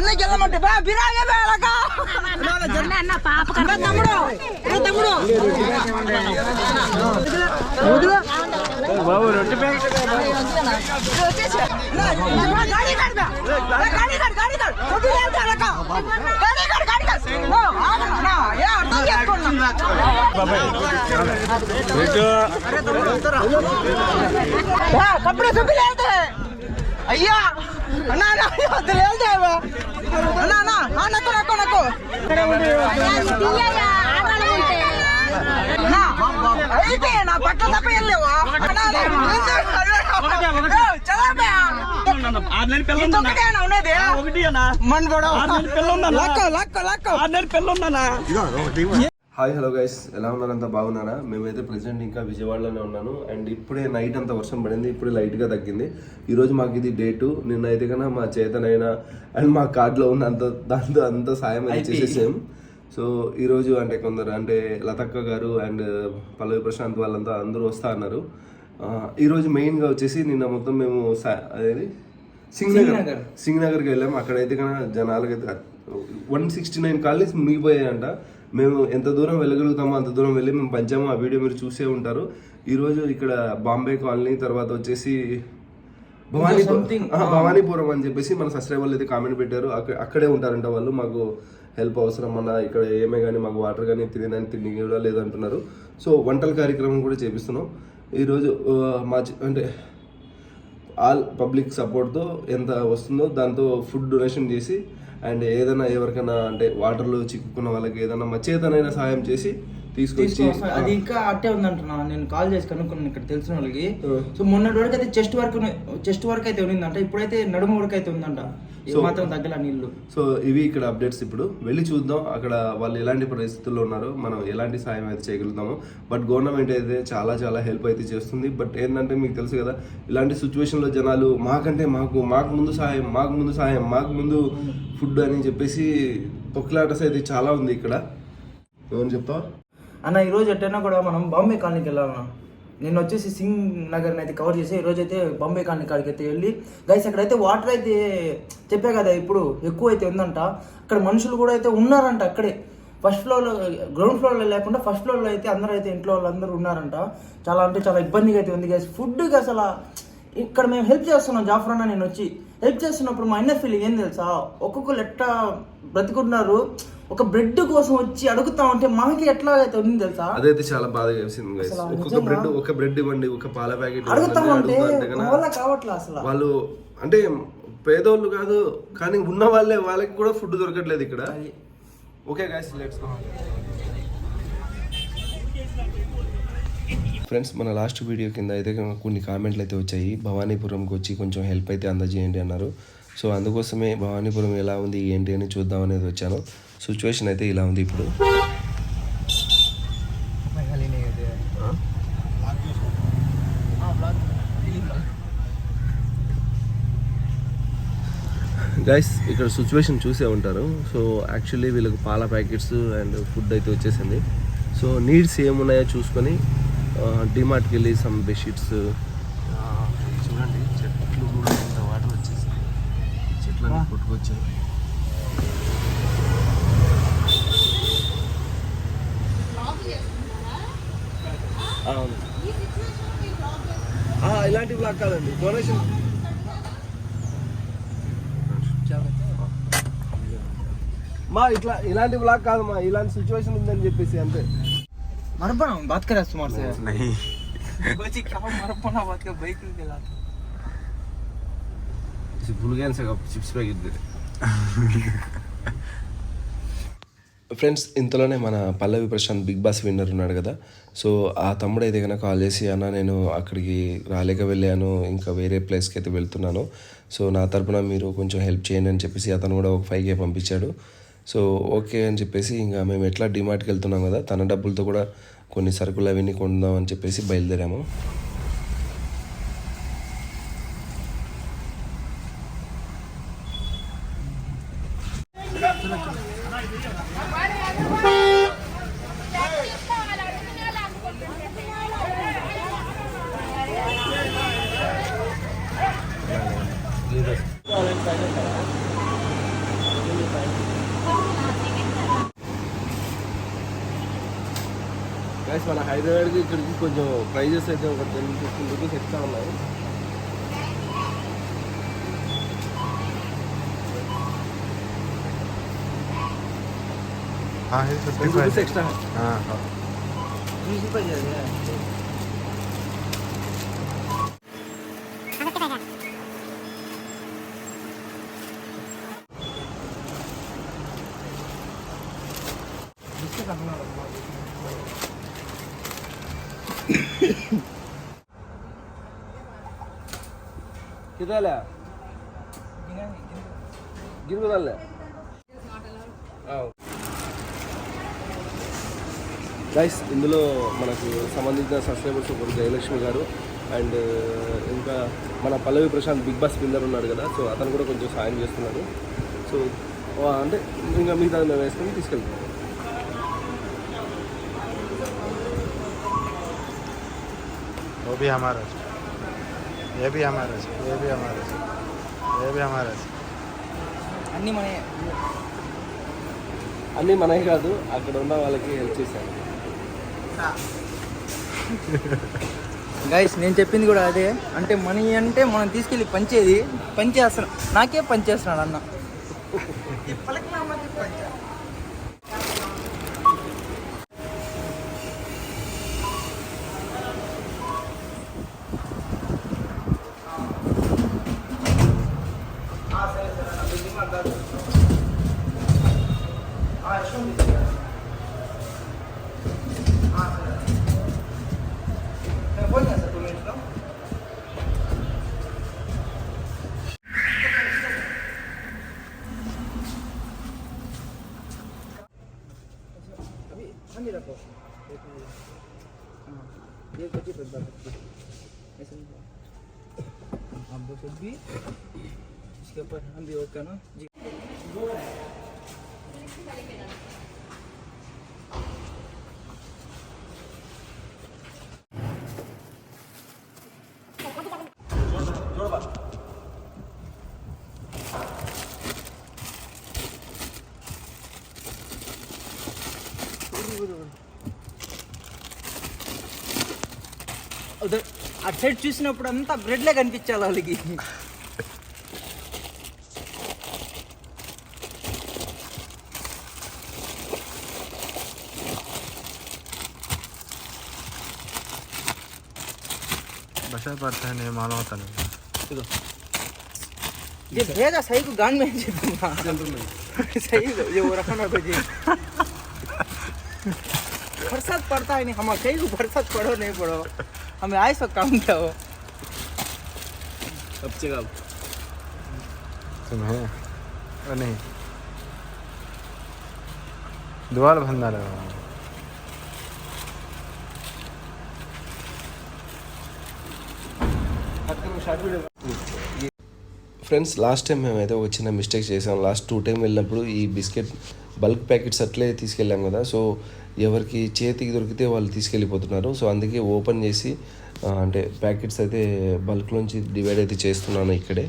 అన్నకి వెళ్ళమంటే బా బిరాగే బేలక అన్న పాప తమ్ముడు ఏ తమ్ముడు వదిలు. నా, నా, గాడి కాడు బా. నా, గాడి కాడు, గాడి కాడు. వదిలు వెళ్తా అలక. గాడి కాడు, గాడి కాడు. ఓ, ఆగను, నా, ఏ అర్థం చేసుకోండి నా. బా, కప్పుడే సుబ్బిలు వెళ్తే. అయ్యా అన్నా అన్నా వదిలు వెళ్తే బా. అన్నా అన్నా ఆ, నక్కు నక్కు నక్కు. నా, అయితే నా పట్ల తప్ప వెళ్ళలేవా మన కూడా. ఆరు నెలల పిల్ల ఉందన్న. Luck luck luck. ఆరు నెలల పిల్ల ఉందన్న. Hi hello guys. ఎలా ఉన్నారు? అంతా బాగున్నారా? మేమైతే ప్రెసెంట్ ఇంకా విజయవాడలోనే ఉన్నాను. అండ్ ఇప్పుడే నైట్ అంతా వర్షం పడింది. ఇప్పుడే లైట్గా తగ్గింది. ఈరోజు మాకు ఇది డే టూ. నిన్న అయితే కన్నా మా చేతనైనా అండ్ మా కార్డులో ఉన్న అంత దాంతో అంత సాయం చేసేసాం. సో ఈరోజు అంటే కొందరు అంటే లతక్క గారు అండ్ పల్లవి ప్రశాంత్ వాళ్ళంతా అందరూ వస్తా అన్నారు. ఈరోజు మెయిన్గా వచ్చేసి నిన్న మొత్తం మేము అదేది? సింగ్ నగర్ సింగ్ నగర్కి వెళ్ళాము అక్కడైతే కన్నా జనాలకైతే వన్ సిక్స్టీ నైన్ కాలనీస్ మునిగిపోయాయంట మేము ఎంత దూరం వెళ్ళగలుగుతామో అంత దూరం వెళ్ళి మేము పంచాము ఆ వీడియో మీరు చూసే ఉంటారు. ఈరోజు ఇక్కడ బాంబే కాలనీ తర్వాత వచ్చేసి భవానీపురం భవానీపురం అని చెప్పేసి మన సబ్స్క్రైబర్లు అయితే కామెంట్ పెట్టారు. అక్క- అక్కడే ఉంటారంట వాళ్ళు. మాకు హెల్ప్ అవసరం అన్న ఇక్కడ ఏమే కానీ మాకు వాటర్ కానీ తినడానికి తిండి కూడా లేదంటున్నారు. సో వంటల కార్యక్రమం కూడా చేపిస్తున్నాం. ఈరోజు మా అంటే ఆల్ పబ్లిక్ సపోర్ట్తో ఎంత వస్తుందో దాంతో ఫుడ్ డొనేషన్ చేసి అండ్ ఏదైనా ఎవరికైనా అంటే వాటర్లో చిక్కుకున్న వాళ్ళకి ఏదైనా మా చేతనైనా సహాయం చేసి తీసుకొచ్చి. అది ఇంకా అట్టే ఉందంటున్నా నేను కాల్ చేసి కనుక్కున్నాను ఇక్కడ తెలిసిన వాళ్ళకి. సో మొన్నటి వరకు అయితే చెస్ట్ వరకు చెస్ట్ వరకు అయితే ఉండిందంట ఇప్పుడైతే నడుము వరకు అయితే ఉందంట. మాత్రం తగ్గల నీళ్ళు. సో ఇవి ఇక్కడ అప్డేట్స్ ఇప్పుడు. వెళ్ళి చూద్దాం. అక్కడ వాళ్ళు ఎలాంటి పరిస్థితుల్లో ఉన్నారో మనం ఎలాంటి సాయం అయితే చేయగలుగుతామో. బట్ గవర్నమెంట్ అయితే చాలా చాలా హెల్ప్ అయితే చేస్తుంది. బట్ ఏంటంటే మీకు తెలుసు కదా ఇలాంటి సిచ్యువేషన్లో జనాలు మాకంటే మాకు మాకు ముందు సాయం మాకు ముందు సాయం మాకు ముందు ఫుడ్ అని చెప్పేసి తొక్కిలాటస్ అయితే చాలా ఉంది ఇక్కడ. ఏమని చెప్తావా అన్న ఈ రోజు ఎట్టైనా కూడా మనం బాంబే కాలనీకి వెళ్ళాలన్నా. నేను వచ్చేసి సింగ్ నగర్ని అయితే కవర్ చేసి ఈ అయితే బాంబే కాలనీ కాడికి అయితే వెళ్ళి గైస్ అక్కడైతే వాటర్ అయితే చెప్పే కదా ఇప్పుడు ఎక్కువ అయితే ఉందంట. అక్కడ మనుషులు కూడా అయితే ఉన్నారంట అక్కడే. ఫస్ట్ ఫ్లోర్లో గ్రౌండ్ ఫ్లోర్లో లేకుండా ఫస్ట్ ఫ్లోర్లో అయితే అందరూ అయితే ఇంట్లో వాళ్ళందరూ ఉన్నారంట. చాలా అంటే చాలా ఇబ్బందిగా అయితే ఉంది గైస్ ఫుడ్కి అసలు ఇక్కడ మేము హెల్ప్ చేస్తున్నాం జాఫ్రానా నేను వచ్చి. హెల్ప్ చేస్తున్నప్పుడు మా అన్న ఫీలింగ్ ఏం తెలుసా? ఒక్కొక్కరు ఎట్లా బ్రతుకుంటున్నారు ఒక బ్రెడ్ కోసం వచ్చి అడుగుతా ఉంటే మాకి ఎట్లా అయితే ఉంది తెలుసా? అదైతే చాలా బాధగా వేసింది ఒక్కొక్క? బ్రెడ్ ఒక బ్రెడ్ ఇవ్వండి ఒక పాల ప్యాకెట్ అడుగుతా ఉంటే కావట్లే అసలు? వాళ్ళు అంటే పేదోళ్ళు కాదు కానీ ఉన్న వాళ్ళే వాళ్ళకి కూడా ఫుడ్ దొరకట్లేదు ఇక్కడ. ఓకే గాయస్ లెట్స్ ఫ్రెండ్స్ మన లాస్ట్ వీడియో కింద అయితే కొన్ని కామెంట్లు అయితే వచ్చాయి. భవానీపురంకి వచ్చి కొంచెం హెల్ప్ అయితే అందజేయండి అన్నారు. సో అందుకోసమే భవానీపురం ఎలా ఉంది ఏంటి అని చూద్దాం అనేది వచ్చాను. సిచ్యువేషన్ అయితే ఇలా ఉంది ఇప్పుడు. గైస్ ఇక్కడ సిచ్యువేషన్ చూసే ఉంటారు. సో యాక్చువల్లీ వీళ్ళకి పాల ప్యాకెట్స్ అండ్ ఫుడ్ అయితే వచ్చేసింది. సో నీడ్స్ ఏమున్నాయో చూసుకొని డిమార్ట్కి వెళ్ళి సమ్ బెడ్షీట్స్ చూడండి చెట్లు కూడా ఎంత వాటర్ వచ్చేసి చెట్లన్నీ కొట్టుకొచ్చాయి. ఇలాంటి బ్లాక్ కాదండి డొనేషన్ మా ఇట్లా ఇలాంటి బ్లాక్ కాదు మా ఇలాంటి సిచ్యువేషన్ ఉందని చెప్పేసి అంతే మరపనా బాత్ करे तुम्हारे से नहीं कोची क्या मरपना बात का बाइक के साथ भूल गया ना चिप्स ప్యాకెట్ ఫ్రెండ్స్ ఇంతలోనే మన Pallavi Prashanth big boss winner ఉన్నాడు కదా. సో ఆ తమ్ముడు అయితే కనుక కాల్ చేసి అన్న నేను అక్కడికి రాలేక వెళ్ళాను ఇంకా వేరే ప్లేస్కి అయితే వెళ్తున్నాను. సో నా తరపున మీరు కొంచెం హెల్ప్ చేయండి అని చెప్పేసి అతను కూడా ఒక ఫైవ్ కే పంపించాడు. సో ఓకే అని చెప్పేసి ఇంకా మేము ఎట్లా డిమార్ట్కి వెళ్తున్నాం కదా తన డబ్బులతో కూడా కొన్ని సరుకులు అవన్నీ కొందాం అని చెప్పేసి బయలుదేరాము. గైస్ మన హైదరాబాద్కి ఇక్కడికి కొంచెం ప్రైజెస్ అయితే ఒక టెన్ ఫిఫ్టీన్ రూపీస్ ఎక్స్ట్రా ఉన్నాయి हाँ है फिफ्टी టెన్ రూపీస్ ఎక్స్ట్రా हाँ हाँ बीस रुपये दे दिया కిదాలే గిరుగుదల్లే గైస్ ఇందులో మనకు సంబంధించిన సబ్స్క్రైబర్స్ ఒకరు జయలక్ష్మి గారు అండ్ ఇంకా మన Pallavi Prashant Bigg Boss winner ఉన్నాడు కదా సో అతను కూడా కొంచెం సాయం చేస్తున్నాడు సో వా- అంటే ఇంకా మిగతా మేము వేసుకొని తీసుకెళ్తాం वो भी हमारा అన్ని బి అన్నీ మనవి కాదు అక్కడ ఉన్న వాళ్ళకి హెల్ప్ చేశారు. గైస్ నేను చెప్పింది కూడా అదే. అంటే మనీ అంటే మనం తీసుకెళ్ళి పంచేది పంచేస్తున్నాను నాకే పంచేస్తున్నాడు అన్న. इसके ऊपर हम भी ओके ना जी ఉదర్ అటు సైడ్ చూసినప్పుడు అంతా బ్రెడ్లే కనిపించాలి వాళ్ళకి कैसे पढ़ते हैं नहीं मालूम होता नहीं। ये भेजा सही को गान में जी हाँ, सही ये वो रखना को जी। बरसात पड़ता है नहीं हम सही को बरसात पड़ो नहीं पड़ो। हमें आए सब काम था वो। अब चेगा तुम्हें नहीं। दुआल भंडार है ఫ్రెండ్స్ లాస్ట్ టైం మేమైతే ఒక చిన్న మిస్టేక్ చేసాం. లాస్ట్ టూ టైం వెళ్ళినప్పుడు ఈ బిస్కెట్ బల్క్ ప్యాకెట్స్ అట్లే తీసుకెళ్ళాం కదా. సో ఎవరికి చేతికి దొరికితే వాళ్ళు తీసుకెళ్ళిపోతున్నారు. సో అందుకే ఓపెన్ చేసి అంటే ప్యాకెట్స్ అయితే బల్క్ నుంచి డివైడ్ అయితే చేస్తున్నాను ఇక్కడే.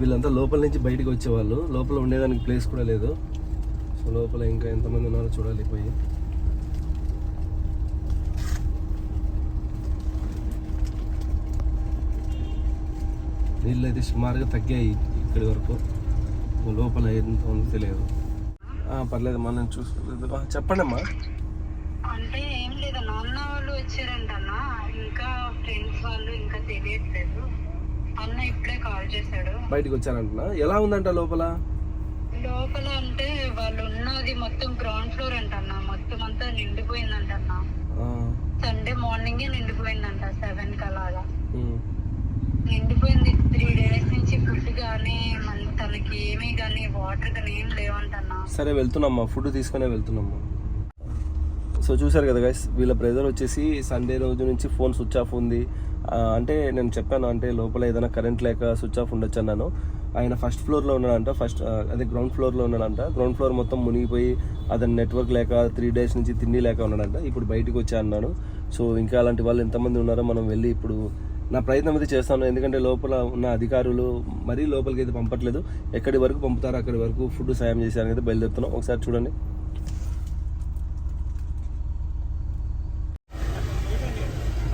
వీళ్ళంతా లోపల నుంచి బయటికి వచ్చేవాళ్ళు. లోపల ఉండేదానికి ప్లేస్ కూడా లేదు. సో లోపల ఇంకా ఎంతమంది ఉన్నారో చూడాలి పోయి. నీళ్ళు అయితే సుమారుగా తగ్గాయి ఇక్కడి వరకు. లోపల ఎంత ఉందో తెలియదు. పర్లేదు మనం చూసుకోలేదు చెప్పండి అమ్మా. అంటే ఏం లేదు నాన్న వాళ్ళు వచ్చారంట ఇంకా ఫ్రెండ్స్ వాళ్ళు ఇంకా తెలియట్లేదు. బయటికి వచ్చారంటున్నా ఎలా ఉందంట లోపల? లోపల అంటే వాళ్ళు ఉన్నది మొత్తం గ్రౌండ్ ఫ్లోర్ అంటన్నా. మొత్తం అంతా నిండిపోయిందంటన్నా. ఆ, సండే మార్నింగే నిండిపోయిందంట సెవెన్ కలాగా ఉమ్. నిండిపోయింది. త్రీ డేస్ నుంచి ఫుడ్ కానీ తనకి ఏమీ కానీ వాటర్ కానీ ఏం లేవంటన్నా. సరే వెళ్తున్నామ్మా. ఫుడ్ తీసుకునే వెళ్తున్నామ్మా. సో చూసారు కదా గైస్ వీళ్ళ బ్రదర్ వచ్చేసి సండే రోజు నుంచి ఫోన్ స్విచ్ ఆఫ్ ఉంది. అంటే నేను చెప్పాను అంటే లోపల ఏదైనా కరెంట్ లేక స్విచ్ ఆఫ్ ఉండొచ్చు అన్నాను. ఆయన ఫస్ట్ ఫ్లోర్లో ఉన్నాడంట ఫస్ట్ అదే గ్రౌండ్ ఫ్లోర్లో ఉన్నాడంట. గ్రౌండ్ ఫ్లోర్ మొత్తం మునిగిపోయి అతని నెట్వర్క్ లేక త్రీ డేస్ నుంచి తిండి లేక ఉన్నాడంట. ఇప్పుడు బయటికి వచ్చా అన్నాడు సో ఇంకా అలాంటి వాళ్ళు ఎంతమంది ఉన్నారో మనం వెళ్ళి ఇప్పుడు నా ప్రయత్నం అయితే చేస్తాను. ఎందుకంటే లోపల ఉన్న అధికారులు మరీ లోపలికి అయితే పంపట్లేదు. ఎక్కడి వరకు పంపుతారో అక్కడి వరకు ఫుడ్ సాయం చేశారని అయితే బయలుదేరుతున్నాం. ఒకసారి చూడండి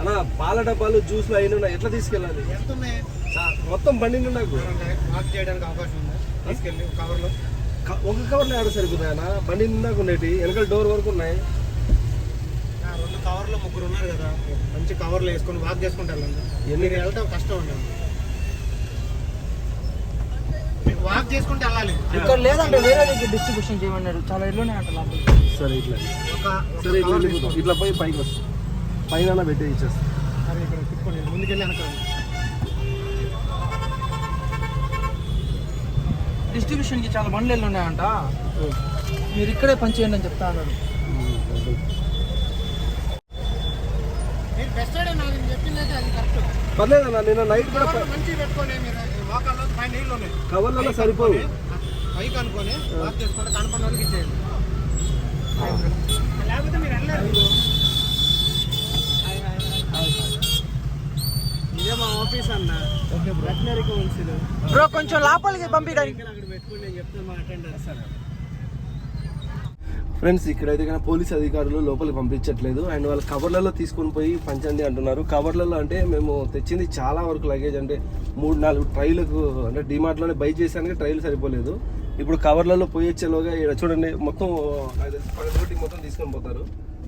అన్న పాల డబ్బాలు జ్యూస్లు అయిన ఉన్నాయి. ఎట్లా తీసుకెళ్ళాలి? మొత్తం బండి నాకు వాక్ చేయడానికి అవకాశం ఉంది. తీసుకెళ్ళి కవర్లో ఒక కవర్లో ఆడ సరిపోతాయన్న బండి నిండాకు ఉండేటి వెనకాల డోర్ వరకు ఉన్నాయి. రెండు కవర్లో ముగ్గురు ఉన్నారు కదా. మంచి కవర్లు వేసుకొని వాక్ చేసుకుంటే వెళ్ళండి మీరు వెళ్ళటం కష్టం అండి వాక్ చేసుకుంటే వెళ్ళాలి. ఇక్కడ లేదంటే వేరే దగ్గర డిస్ట్రిబ్యూషన్ చేయమన్నారు. చాలా ఇల్లునే అంట లోపల సరే ఇట్లా. ఒక సరే ఇట్లా. ఇట్లా పోయి పైకి వస్తాం. పైన పెట్టే ఇచ్చేస్తాం. ముందుకెళ్ళి వెనకాలి డిస్ట్రిబ్యూషన్కి చాలా బండ్లు ఉన్నాయంట. మీరు ఇక్కడే పని చేయండి అని చెప్తా కరెక్ట్ పర్లేదన్న నిన్న నైట్ కూడా కవర్లలో సరిపోవు పైకి అనుకొని వాక్ చేసుకుంటే కనపడిన వాళ్ళకి ఇచ్చేయండి. లేకపోతే మీరు వెళ్ళారు మా ఆఫీస్ అన్న. Veterinary council. బ్రో కొంచెం లోపలికి పంపించడానికి అక్కడ పెట్టుకుని నేను చెప్తే మా అటెండర్ సార్. ఫ్రెండ్స్ ఇక్కడైతే కానీ పోలీస్ అధికారులు లోపలికి పంపించట్లేదు. అండ్ వాళ్ళు కవర్లలో తీసుకొని పోయి పంచండి అంటున్నారు. కవర్లలో అంటే మేము తెచ్చింది చాలా వరకు లగేజ్ అంటే మూడు నాలుగు ట్రైలకు అంటే డిమార్ట్లోనే బై చేసానికి ట్రైలు సరిపోలేదు. ఇప్పుడు కవర్లలో పోయి వచ్చేలోగా ఈడ చూడండి మొత్తం పగలగొట్టి మొత్తం తీసుకొని పోతారు.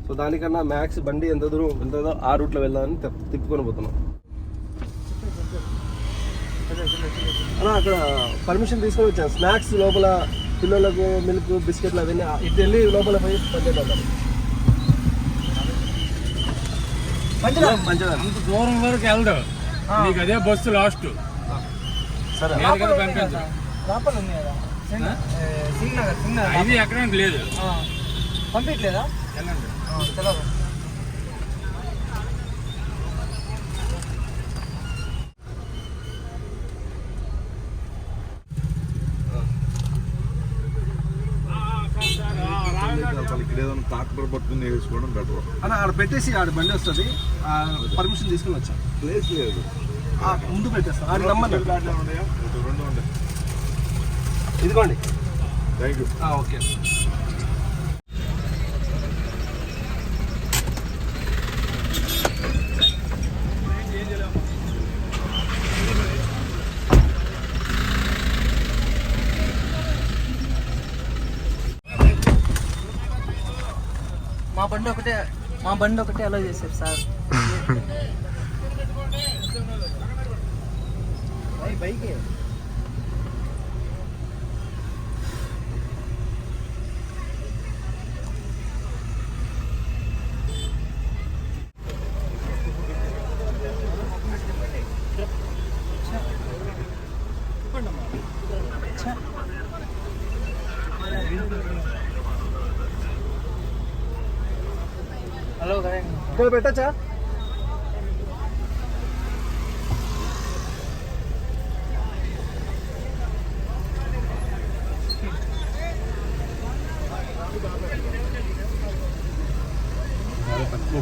సో దానికన్నా మ్యాక్స్ బండి ఎంత దూరం ఎంతదో ఆ రూట్లో వెళ్దామని తిప్- తిప్పుకొని పోతున్నాం. అలా అక్కడ పర్మిషన్ తీసుకొని వచ్చాను. స్నాక్స్ లోపల పిల్లలకు మిల్క్ బిస్కెట్లు అవన్నీ ఇటు వెళ్ళి లోపల పోయి పంచేద్దాం పంచదార? అంత దూరం వరకు వెళ్దాం నీకు అదే బస్సు లాస్ట్ సరే. ఇది ఎక్కడ లేదు. ఆ. పంపించలేదా? వెళ్ళండి ఆ, చలో ఇక్కడ ఏదైనా ట్రాక్టర్ పట్టుకుని వేసుకోవడం బెటర్ అన్న ఆడ పెట్టేసి ఆడ బండి వస్తుంది. పర్మిషన్ తీసుకుని వచ్చాను ప్లేస్ లేదు. ముందు పెట్టేస్తాను ఆడ ఇటు రెండు ఇదిగోండి. Thank you okay. బండి ఒకటే మా బండి ఒకటే అలా చేశారు సార్ బైకే హలో కరెంట్ ఇక్కడ పెట్టచ్చా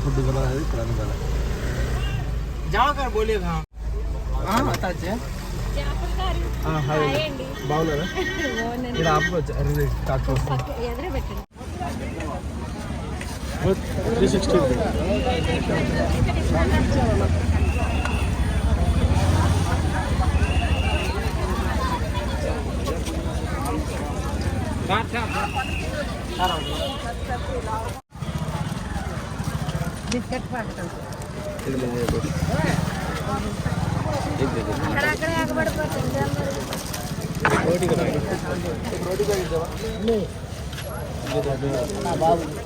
ఫుడ్ కూడా ఇక్కడ జావకార్ బోలియే हाँ అతాచే బాగున్నారా ఇక్కడ ఆపుకోవచ్చు అరే టాక్టర్ వస్తుంది త్రీ సిక్స్టీ పైన పడద్దు కూర్చుకోమకండి తీసుకున్న వాళ్ళు రానుకోండి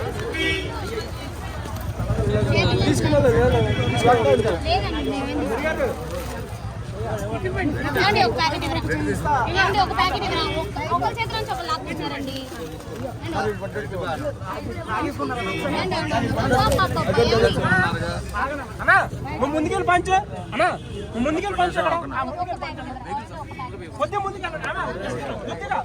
ఒక ప్యాకెట్ ఏమండి ఒక ప్యాకెట్ ఒక- చేతిలో నుంచి ఒకరు లాక్కుంటున్నారండి ముందుకెళ్ళి పంచు. అన్నా ముందుకెళ్ళి పంచు కొద్దిగా ముందుకెళ్ళండి అన్నా. కొద్దిగా.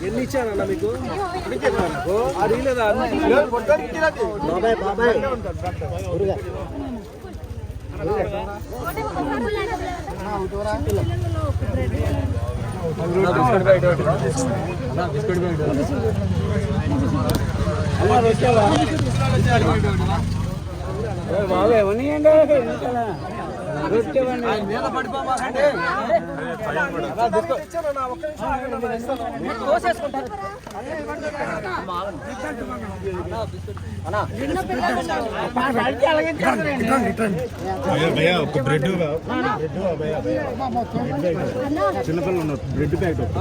ఎన్ని ముందుకెళ్ళండి. గురుగారు ముందుకెళ్ళు ముందుకెళ్ళండి జస్ట్ ఎన్ని ఒక బ్రెడ్ చిన్నపిల్లలు ఉన్నారు bread packet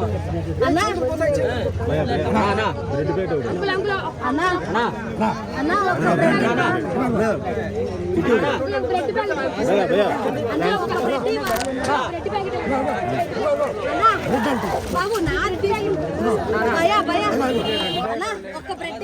bread packet Reddy భయా భయా అన్నా ఒక్క బ్రెడ్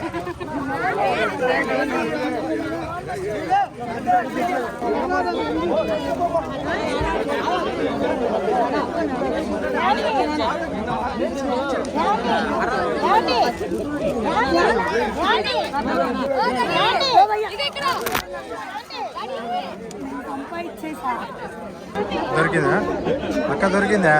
దొరికిందా? అక్క దొరికిందా?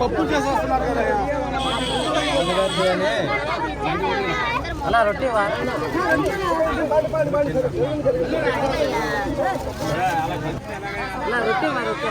పప్పు చేసేస్తున్నారు కదా అలా రొట్టె వా అలా రొట్టె.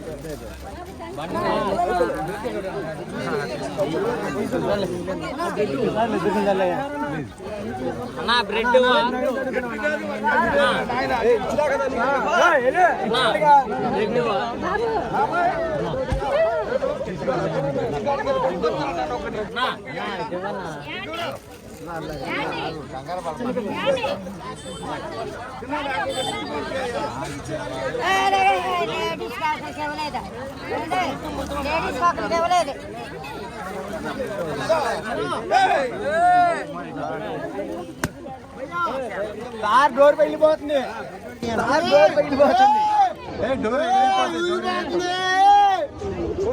రొట్టె అలా బ్రెడ్ వా అలా బ్రెడ్ వా అలా బ్రెడ్ వా అన్నా బ్రెడ్ బ్రెడ్ లేడీస్ కాకరికి ఇవ్వలేదు లేడీస్ కాకరికి ఇవ్వలేదు డోర్ వెళ్ళిపోతుంది. కార్ డోర్ వెళ్ళిపోతుంది డోర్ వెళ్ళిపోతుంది.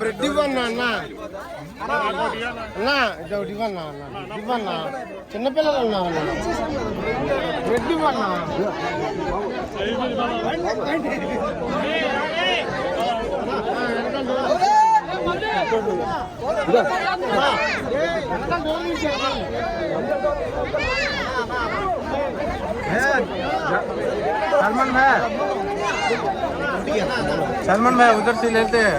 బ్రెడ్ ఇవ్వన్నా అన్న? అన్నా ఇది ఒకటి ఇవ్వన్నా? అన్న ఇవ్వన్నా? చిన్నపిల్లలు ఉన్నారు బ్రెడ్ ఇవ్వన్నా? सलमान भाई सलमान भाई उधर से लेते हैं।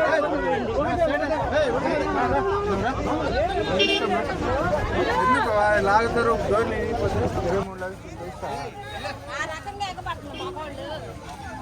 లాగుతారు మూడు ఆ రకంగా ఎగబడుతున్నారు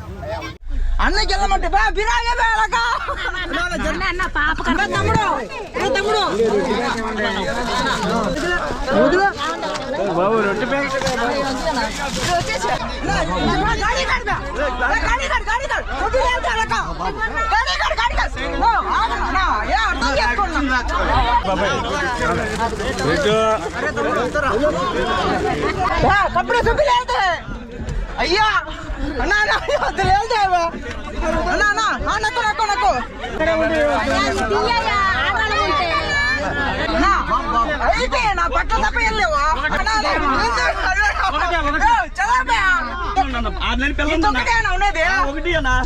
అన్నకి వెళ్ళమంటే బా బిరాగే బేలక అన్న పాప తమ్ముడు ఏ తమ్ముడు వదిలు. బాబు రొట్టె ప్యాకెట్ ఇది వచ్చేసి. నా, నా గాడి కాడుదా. నా గాడి కాడు, గాడి కాడు. వదిలు వెళ్తా అలక. గాడి కాడు, గాడి కాడు. ఓ, ఆగరా, నా, ఏ అర్థం చేసుకోండి ఏ, కప్పుడు సుబ్బిలు వెళ్తే అయ్యా! అన్నా అన్నా వెళ్తే అన్నా అన్నా ఆ, నక్కు నక్కు నక్కు. అయితే నా పట్ల తప్ప ఏ, అన్నా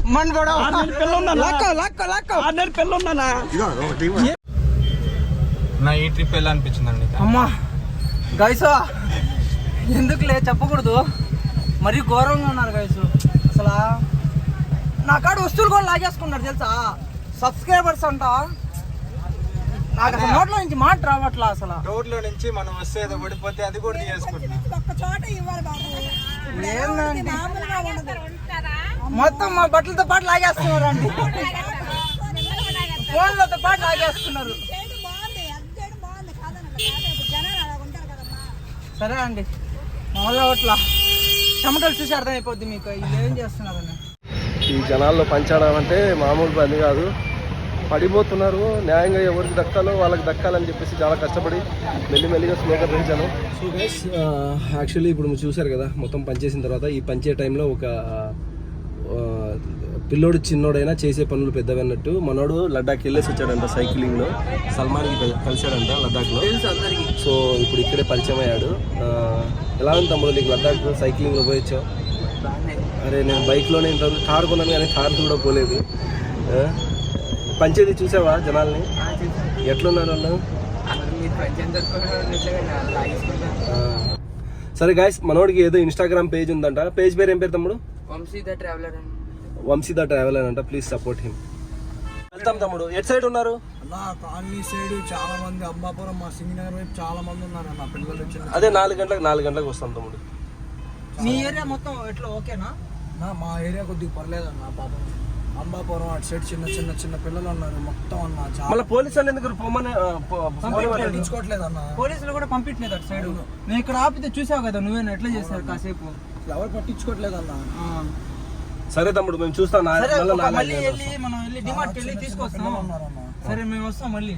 మన కూడా. Luck luck luck. ఆరు నెలల పిల్ల ఉందన్నా. నా ఈ ట్రిప్ ఎలా అనిపించిందండి అమ్మా గైసా ఎందుకులే చెప్పకూడదు? మరీ ఘోరంగా ఉన్నారు గైసు అసలు నా కాడ వస్తువులు కూడా లాగేసుకున్నారు తెలుసా సబ్స్క్రైబర్స్ అంట నాకు అసలు నోట్లో నుంచి మాట రావట్లా అసలు రోడ్లో నుంచి మనం వస్తే ఏదో పడిపోతే అది కూడా మొత్తం మా బట్టలతో పాటు లాగేస్తున్నారు అండి ఫోన్లతో పాటు లాగేస్తున్నారు సరే అండి మామూలుగా అట్లా చెమటలు చూసి అర్థమైపోద్ది మీకు. ఇది ఏం చేస్తున్నారని. ఈ జనాల్లో పంచడం అంటే మామూలు పని కాదు. పడిపోతున్నారు. న్యాయంగా ఎవరికి దక్కాలో వాళ్ళకి దక్కాలని చెప్పేసి చాలా కష్టపడి మెల్లి మెల్లిగా స్లోగా పెంచాను. సో గైస్ యాక్చువల్లీ ఇప్పుడు మీరు చూశారు కదా మొత్తం పనిచేసిన తర్వాత ఈ పంచే టైంలో ఒక పిల్లోడు చిన్నోడైనా చేసే పనులు పెద్దవన్నట్టు మనోడు లడ్డాక్ వెళ్ళేసి వచ్చాడంట సైక్లింగ్లో. సల్మాన్కి కల్- కలిశాడంట లద్దాఖ్లో అందరికి. సో ఇప్పుడు ఇక్కడే పరిచయం అయ్యాడు. ఎలా ఉంది తమ్ముడు నీకు లద్దాఖ్ సైక్లింగ్లో పోయొచ్చావు అరే నేను బైక్లోనే ఇంతవరకు కారు కొన్నాను కానీ కారు కూడా పోలేదు? పంచేది చూసావా జనాల్ని? ఎట్లున్నారు వాళ్ళు. సరే గాయస్ మనోడికి ఏదో ఇన్స్టాగ్రామ్ పేజ్ ఉందంట. పేజ్ పేరు ఏం పేరు తమ్ముడు? వంశీ ద ట్రావెలర్ అండి. వంశీ ద ట్రావెలర్ అంట ప్లీజ్ సపోర్ట్ హిమ్ వెళ్తాం తమ్ముడు. ఎట్ సైడ్ ఉన్నారు? అన్న కాలనీ సైడ్ చాలా మంది అంబాపురం మా సింగనగర్ వైపు చాలా మంది ఉన్నారు అన్న పిల్లలు వచ్చిన అదే నాలుగు గంటలకు నాలుగు గంటలకు వస్తాం తమ్ముడు. మీ ఏరియా మొత్తం ఎట్లా ఓకేనా నా? మా ఏరియా కొద్దిగా పర్లేదు అన్న పాపం. అంబాపురం అటు సైడ్ చిన్న చిన్న చిన్న పిల్లలు ఉన్నారు మొత్తం అన్న చాలా. మళ్ళీ పోలీసు వాళ్ళు ఎందుకు పొమ్మని ఆ, పో- పోనివ్వలేదు? పట్టించుకోవట్లేదు అన్న పోలీసులు కూడా పంపించినారు అటు సైడ్ నేను ఇక్కడ ఆపితే చూసావు కదా నువ్వేనా ఎట్లా చేశారు కాసేపు? ఎవరు పట్టించుకోవట్లేదు అన్న ఆ. సరే తమ్ముడు మేము చూస్తాం మళ్ళీ వెళ్ళి మనం వెళ్ళి డిమార్ట్ వెళ్ళి తీసుకొస్తాం. సరే మేము వస్తాం మళ్ళీ.